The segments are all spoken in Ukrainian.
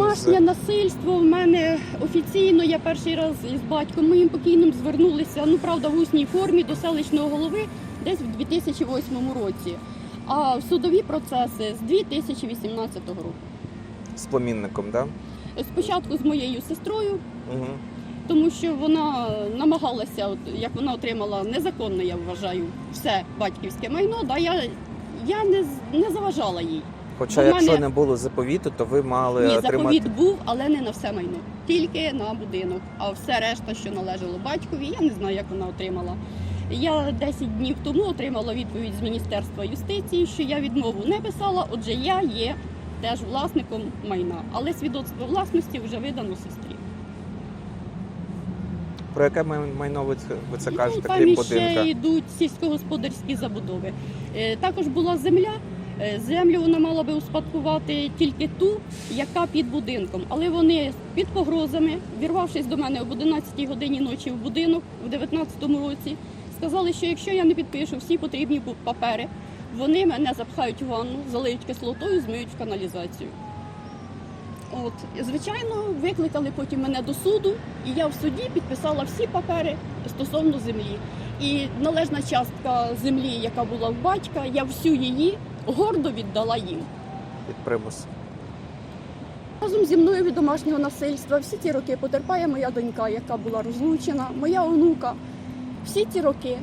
Домашнє насильство в мене офіційно. Я перший раз із батьком моїм покійним звернулися. Ну правда, в усній формі до селищного голови десь в 2008 році. А в судові процеси з 2018 року. З племінником, да? Спочатку з моєю сестрою, Угу. тому що вона намагалася, от як вона отримала незаконно, я вважаю, все батьківське майно. Да, я, я не, не заважала їй. Хоча, У якщо мене- не було заповіту, то ви мали Ні, отримати. заповіт був, але не на все майно, тільки на будинок. А все решта, що належало батькові, я не знаю, як вона отримала. Я 10 днів тому отримала відповідь з Міністерства юстиції, що я відмову не писала, отже, я є теж власником майна, але свідоцтво власності вже видано сестрі. Про яке майно ви це, ви це Ну, кажете, там крім будинка? йдуть сільськогосподарські забудови. Е, Також була земля. Е, Землю вона мала би успадкувати тільки ту, яка під будинком. Але вони під погрозами, вірвавшись до мене об 11 годині ночі в будинок в 19-му році, сказали, що якщо я не підпишу всі потрібні папери, вони мене запхають у ванну, залиють кислотою, змиють в каналізацію. От, звичайно, викликали потім мене до суду, і я в суді підписала всі папери стосовно землі. І належна частка землі, яка була в батька, я всю її гордо віддала їм. Під примус. Разом зі мною від домашнього насильства всі ці роки потерпає моя донька, яка була розлучена, моя онука. Всі ці роки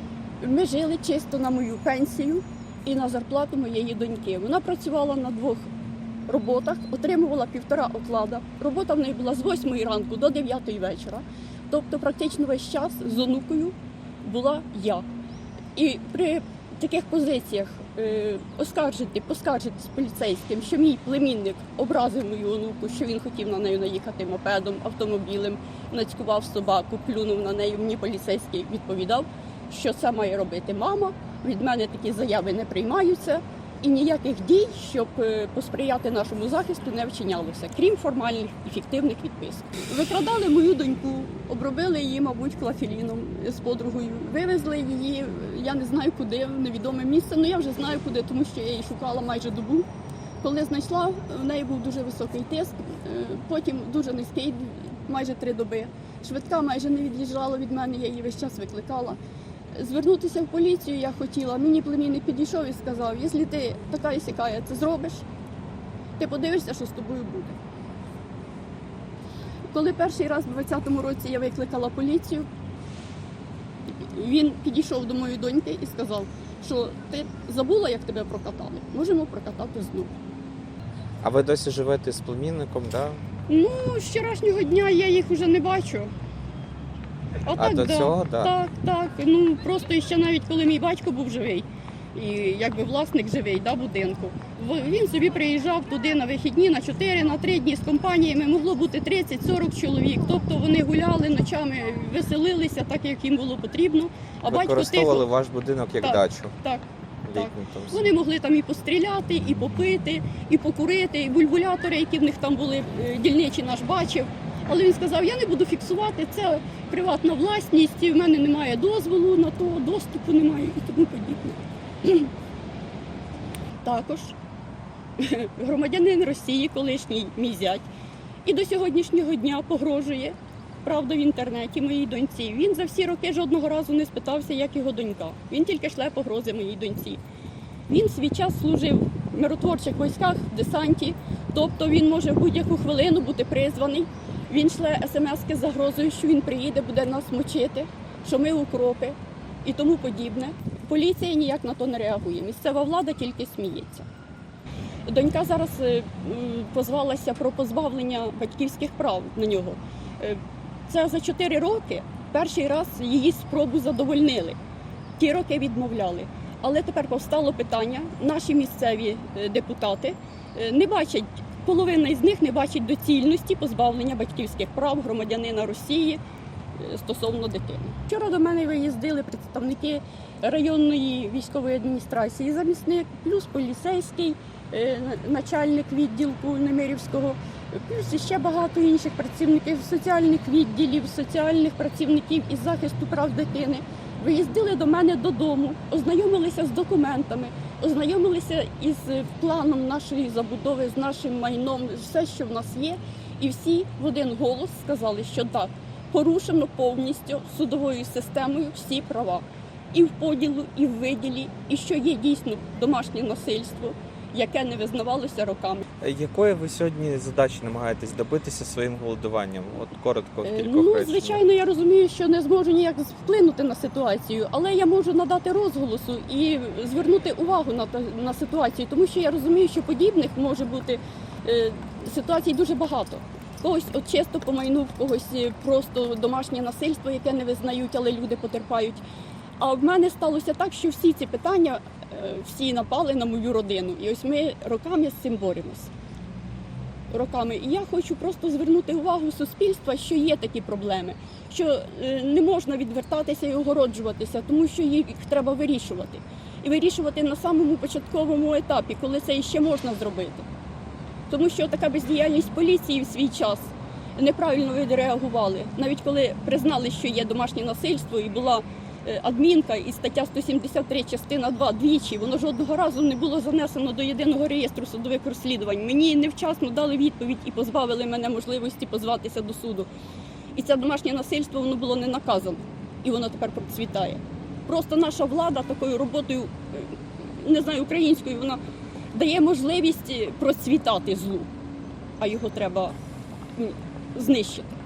ми жили чисто на мою пенсію і на зарплату моєї доньки. Вона працювала на двох роботах, отримувала півтора оклада. Робота в неї була з 8 ранку до 9 вечора. Тобто, практично весь час з онукою була я. І при таких позиціях е, оскаржити, з поліцейським, що мій племінник образив мою онуку, що він хотів на неї наїхати мопедом, автомобілем, нацькував собаку, плюнув на неї. Мені поліцейський відповідав, що це має робити мама. Від мене такі заяви не приймаються. І ніяких дій, щоб е, посприяти нашому захисту, не вчинялося, крім формальних і фіктивних відписок. Викрадали мою доньку, обробили її, мабуть, клафеліном з подругою. Вивезли її, я не знаю куди, в невідоме місце. Ну я вже знаю куди, тому що я її шукала майже добу. Коли знайшла, в неї був дуже високий тиск, е, потім дуже низький, майже три доби. Швидка майже не від'їжджала від мене, я її весь час викликала. Звернутися в поліцію я хотіла. Мені племінник підійшов і сказав, якщо ти така і сякая це зробиш, ти подивишся, що з тобою буде. Коли перший раз в 20-му році я викликала поліцію, він підійшов до моєї доньки і сказав, що ти забула, як тебе прокатали. Можемо прокатати знову. А ви досі живете з племінником, да? Ну, з вчорашнього дня я їх вже не бачу. А, А так, до да. цього, да. Так, так. Ну просто ще навіть коли мій батько був живий, і якби власник живий да, будинку. Він собі приїжджав туди на вихідні на 4, на 3 дні з компаніями. Могло бути 30-40 чоловік. Тобто вони гуляли ночами, веселилися так, як їм було потрібно. А батько Використовували тихо. ваш будинок як Так. дачу. Так. Там. Вони могли там і постріляти, і попити, і покурити, і бульбулятори, які в них там були е, дільничі, наш бачив. Але він сказав: я не буду фіксувати, це приватна власність, і в мене немає дозволу на то, доступу немає і тому подібне. Також громадянин Росії, колишній мій зять, і до сьогоднішнього дня погрожує. Правда, в інтернеті моїй доньці. Він за всі роки жодного разу не спитався, як його донька. Він тільки шле погрози моїй доньці. Він свій час служив в миротворчих військах, в десанті, тобто він може в будь-яку хвилину бути призваний. Він шле смски з загрозою, що він приїде, буде нас мочити, що ми укропи і тому подібне. Поліція ніяк на то не реагує. Місцева влада тільки сміється. Донька зараз е, позвалася про позбавлення батьківських прав на нього. Е, Це за 4 роки перший раз її спробу задовольнили. Ті роки відмовляли. Але тепер повстало питання. Наші місцеві е, депутати не бачать, половина із них не бачить доцільності позбавлення батьківських прав громадянина Росії е, стосовно дитини. Вчора до мене виїздили представники районної військової адміністрації, замісник, плюс поліцейський, е, начальник відділку Немирівського, плюс ще багато інших працівників соціальних відділів, соціальних працівників із захисту прав дитини. Виїздили до мене додому, ознайомилися з документами. ознайомилися із планом нашої забудови, з нашим майном, все, що в нас є, і всі в один голос сказали, що так, порушено повністю судовою системою всі права. І в поділу, і в виділі, і що є дійсно домашнє насильство, яке не визнавалося роками. Якої ви сьогодні задачі намагаєтесь добитися своїм голодуванням? От коротко в Е, кількох Ну, реченнях. звичайно, я розумію, що не зможу ніяк вплинути на ситуацію, але я можу надати розголосу і звернути увагу на, на ситуацію, тому що я розумію, що подібних може бути е, ситуацій дуже багато. Когось от чисто по майну, когось е, просто домашнє насильство, яке не визнають, але люди потерпають. А в мене сталося так, що всі ці питання всі напали на мою родину. І ось ми роками з цим боремось. Роками. І я хочу просто звернути увагу суспільства, що є такі проблеми, що е, не можна відвертатися і огороджуватися, тому що їх треба вирішувати. І вирішувати на самому початковому етапі, коли це ще можна зробити. Тому що така бездіяльність поліції в свій час неправильно відреагували. Навіть коли признали, що є домашнє насильство і була адмінка і стаття 173 частина 2 двічі, воно жодного разу не було занесено до єдиного реєстру судових розслідувань. Мені невчасно дали відповідь і позбавили мене можливості позватися до суду. І це домашнє насильство воно було не наказано, і воно тепер процвітає. Просто наша влада такою роботою, е, не знаю, українською, вона дає можливість процвітати злу, а його треба знищити.